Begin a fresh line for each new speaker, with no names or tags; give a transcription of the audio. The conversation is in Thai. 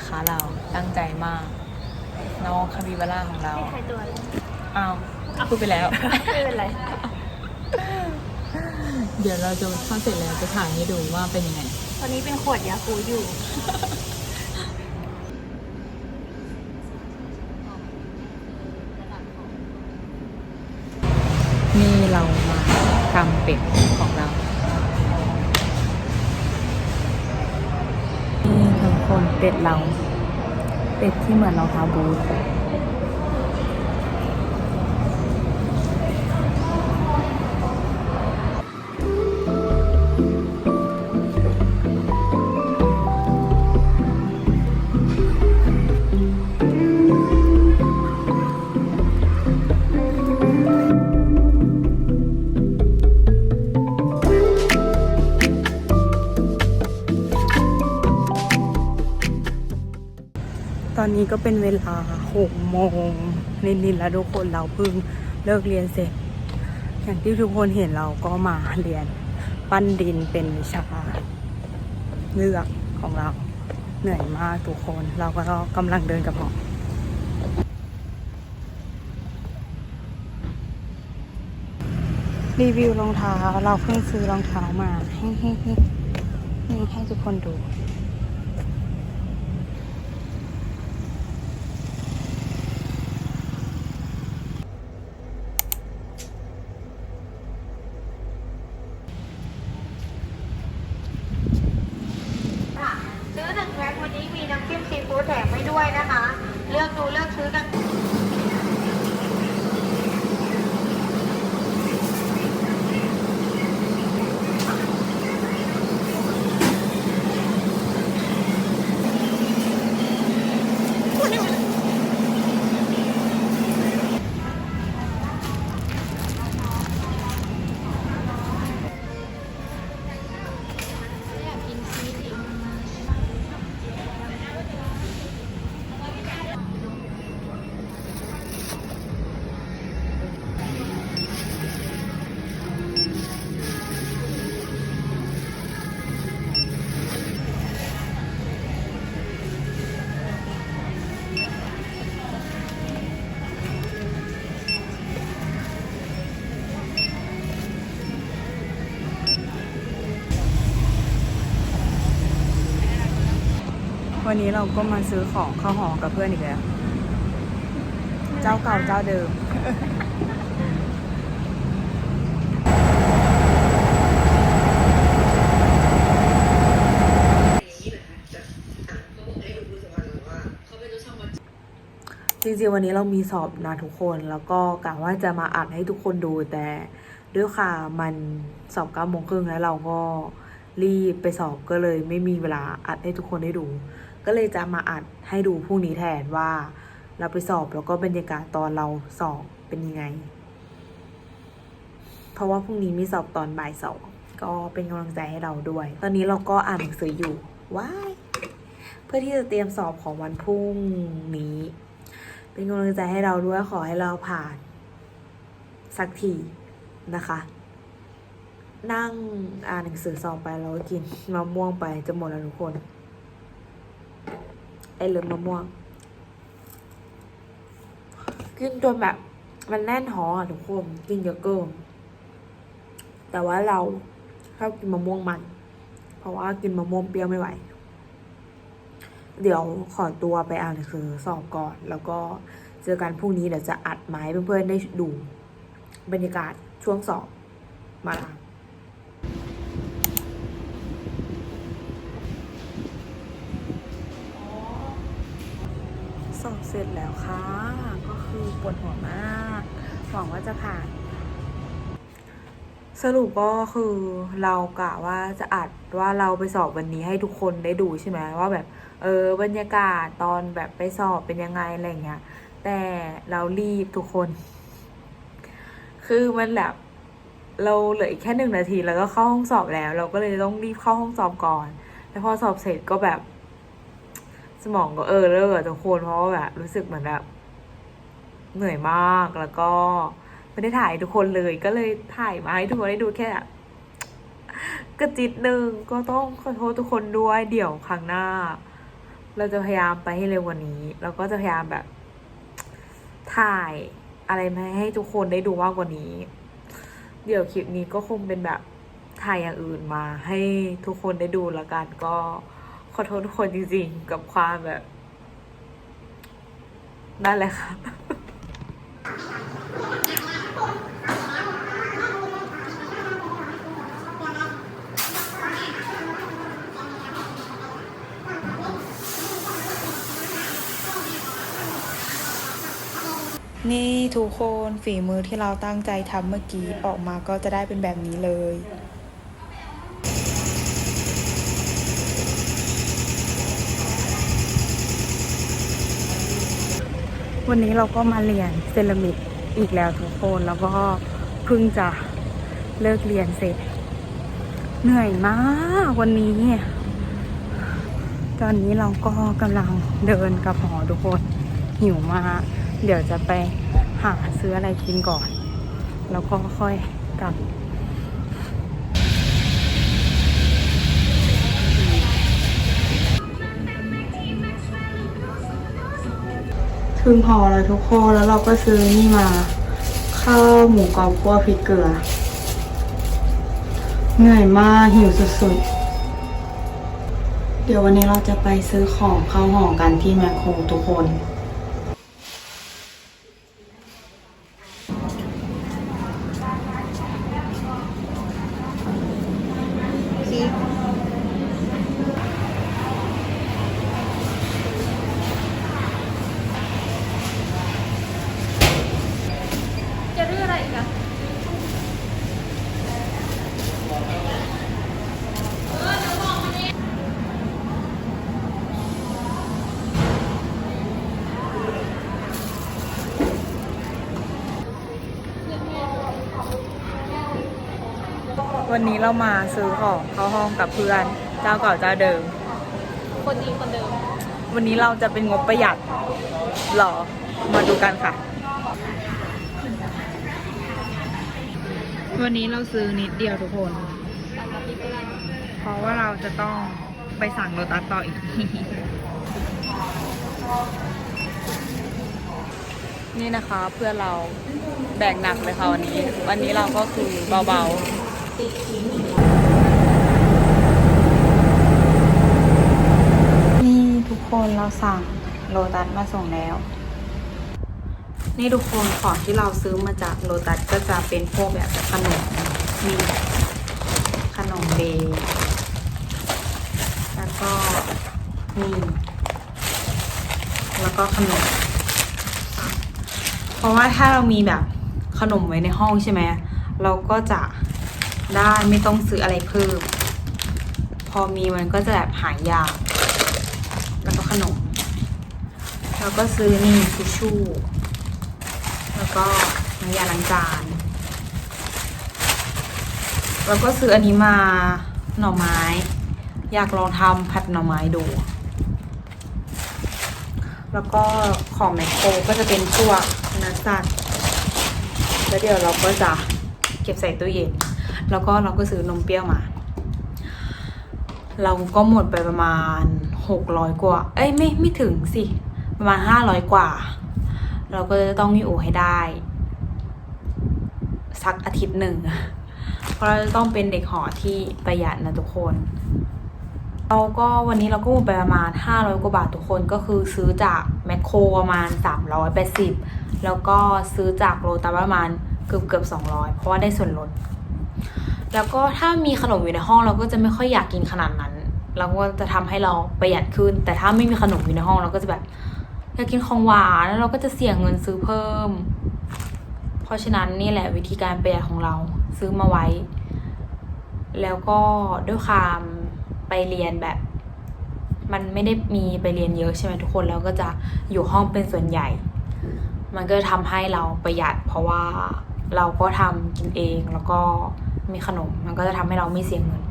นะคะเราตั้งใจมาก น้องคาบิบาร่าของเราใครตัวอ้าวพูดไปแล้ว
ไม่เป็นไร
เดี๋ยวเราจะเข้าเสร็จแล้วจะถ่ายให้ดูว่าเป็นยังไง
ตอนนี้เป็นขวดยาคูอยู่
นี่เรามาทำเป็ด เป็ดเรา เป็ดที่เหมือนรองเท้าบูท อนนี้ก็เป็นเวลาหกโมงนิดๆแล้วทุกคนเราเพิ่งเลิกเรียนเสร็จ อย่างที่ทุกคนเห็นเราก็มาเรียนปั้นดินเป็นวิชาเลือกของเราเหนื่อยมากทุกคนเราก็กำลังเดินกับหมอรีวิวรองเท้าเราเพิ่งซื้อรองเท้ามาให้ให้ให้ให้ให้ทุกคนดู
วันนี้เรา
ก็มาซื้อของข้าวหอมกับเพื่อนอีกแล้ว เจ้าเก่าเจ้าเดิม จริงๆวันนี้เรามีสอบนะทุกคน แล้วก็กะว่าจะมาอัดให้ทุกคนดูแต่ด้วยค่ะมันสอบเก้าโมงครึ่งแล้วเราก็รีบไปสอบก็เลยไม่มีเวลาอัดให้ทุกคนได้ดู ก็เลยจะมาอัดให้ดูพรุ่งนี้แทนว่า เราไปสอบแล้วก็บรรยากาศตอนเราสอบเป็นยังไง เพราะว่าพรุ่งนี้มีสอบตอนบ่ายสองก็เป็นกำลังใจให้เราด้วย ตอนนี้เราก็อ่านหนังสืออยู่ว้ายเพื่อที่จะเตรียมสอบของวันพรุ่งนี้ เป็นกำลังใจให้เราด้วยขอให้เราผ่าน สักทีนะคะ นั่งอ่านหนังสือสอบไปแล้วก็กินมะม่วงไปจะหมดแล้วทุกคน ไอเลิฟมะม่วงกินจนแบบ มันแน่นท้องอะทุกคนกินเยอะเกินแต่ว่าเราชอบกินมะม่วงมัน เพราะว่ากินมะม่วงเปรี้ยวไม่ไหว เดี๋ยวขอตัวไปอ่านหนังสือสอบก่อน แล้วก็เจอกันพรุ่งนี้เดี๋ยวจะอัดไม้เพื่อนๆได้ดูบรรยากาศช่วงสอบมาละสอบเส ร็จแล้วค่ะ ก็คือปวดหัวมากหวังว่าจะผ่าน สรุปก็คือเรากะว่าจะอัดว่าเราไปสอบวันนี้ให้ทุกคนได้ดูใช่ไหมว่าแบบ เออบรรยากาศตอนแบบไปสอบเป็นยังไงอะไรเงี้ยแต่เรารีบทุกคน คือมันแบบเราเหลืออีกแค่หนึ่งนาทีแล้วก็เข้าห้องสอบแล้ว เราก็เลยต้องรีบเข้าห้องสอบก่อน แล้วพอสอบเสร็จก็แบบ สมองก็เออเลอะทุกคนเพราะว่าแบบรู้สึกเหมือนแบบเหนื่อยมากแล้วก็ไม่ได้ถ่ายทุกคนเลยก็เลยถ่ายมาให้ทุกคนได้ดูแค่กระจิตหนึ่งก็ต้องขอโทษทุกคนด้วยเดี๋ยวครั้งหน้า เราจะพยายามไปให้เร็วกว่านี้ แล้วก็จะพยายามแบบ ถ่ายอะไรมาให้ทุกคนได้ดูมากกว่านี้ เดี๋ยวคลิปนี้ก็คงเป็นแบบถ่ายอย่างอื่นมาให้ทุกคนได้ดูและกันก็ ขอโทษทุกคนจริงๆ กับความแบบนั่นแหละค่ะนี่ทุกคนฝีมือที่เราตั้งใจทำเมื่อกี้ออกมาก็จะได้เป็นแบบนี้เลย วันนี้เราก็มาเรียนเซรามิกอีกแล้วทุกคน แล้วก็เพิ่งจะเลิกเรียนเสร็จ เหนื่อยมากวันนี้ ตอนนี้เราก็กำลังเดินกับหอทุกคนหิวมากเดี๋ยวจะไปหาซื้ออะไรกินก่อน แล้วก็ค่อยกลับ ถึงหอแล้วทุกคนแล้วเราก็ซื้อนี่มา ข้าวหมูกรอบคั่วพริกเกลือ เหนื่อยมากหิวสุดๆ เดี๋ยววันนี้เราจะไปซื้อของเข้าหอกันที่แมคโครทุกคน
จะเรื่องอะไรอีกอะ
วันนี้เรามาซื้อของเข้าห้องกับเพื่อน เจ้าเก่าเจ้าเดิม
คนดีคนเดิม
วันนี้เราจะเป็นงบประหยัดหรอ มาดูกันค่ะ วันนี้เราซื้อนิดเดียวทุกคน เพราะว่าเราจะต้องไปสั่งโรตัสต่ออีก นี่นะคะเพื่อนเราแบกหนักเลยค่ะวันนี้ วันนี้เราก็คือเบาๆ นี่ทุกคนเราสั่งโลตัสมาส่งแล้ว นี่ทุกคนของที่เราซื้อมาจากโลตัสก็จะเป็นพวกแบบขนมมีขนมเบย์แล้วก็มีแล้วก็ขนม เพราะว่าถ้าเรามีแบบขนมไว้ในห้องใช่ไหม เราก็จะ ได้ไม่ต้องซื้ออะไรเพิ่ม พอมีมันก็จะแบบหายาก แล้วก็ขนม แล้วก็ซื้อนี่ทิชชู่ แล้วก็น้ำยาล้างจาน แล้วก็ซื้ออันนี้มาหน่อไม้ อยากลองทำผัดหน่อไม้ดู แล้วก็ของแมคโครก็จะเป็นพวกเนื้อสัตว์แล้วเดี๋ยวเราก็จะเก็บใส่ตู้เย็น แล้วก็เราก็ซื้อนมเปรี้ยวมา เราก็หมดไปประมาณหกร้อยกว่า เอ้ยไม่ไม่ถึงสิ ประมาณห้าร้อยกว่า เราก็จะต้องอยู่ให้ได้ สักอาทิตย์หนึ่ง เพราะเราจะต้องเป็นเด็กหอที่ประหยัดนะทุกคนเราก็วันนี้เราก็หมดไปประมาณ 500 กว่าบาททุกคนก็คือซื้อจากแมคโครประมาณ 380 แล้วก็ซื้อจากโลตัสประมาณเกือบเกือบ200 เพราะว่าได้ส่วนลด แล้วก็ถ้ามีขนมอยู่ในห้องเราก็จะไม่ค่อยอยากกินขนาดนั้น เราก็จะทำให้เราประหยัดขึ้น แต่ถ้าไม่มีขนมอยู่ในห้องเราก็จะแบบอยากกินของหวานแล้วเราก็จะเสี่ยงเงินซื้อเพิ่ม เพราะฉะนั้นนี่แหละวิธีการประหยัดของเราซื้อมาไว้ แล้วก็ด้วยความไปเรียนแบบ มันไม่ได้มีไปเรียนเยอะใช่ไหมทุกคนแล้วก็จะอยู่ห้องเป็นส่วนใหญ่ มันก็จะทำให้เราประหยัด เพราะว่าเราก็ทำกินเองแล้วก็ มีขนม มันก็จะทำให้เราไม่เสียเงิน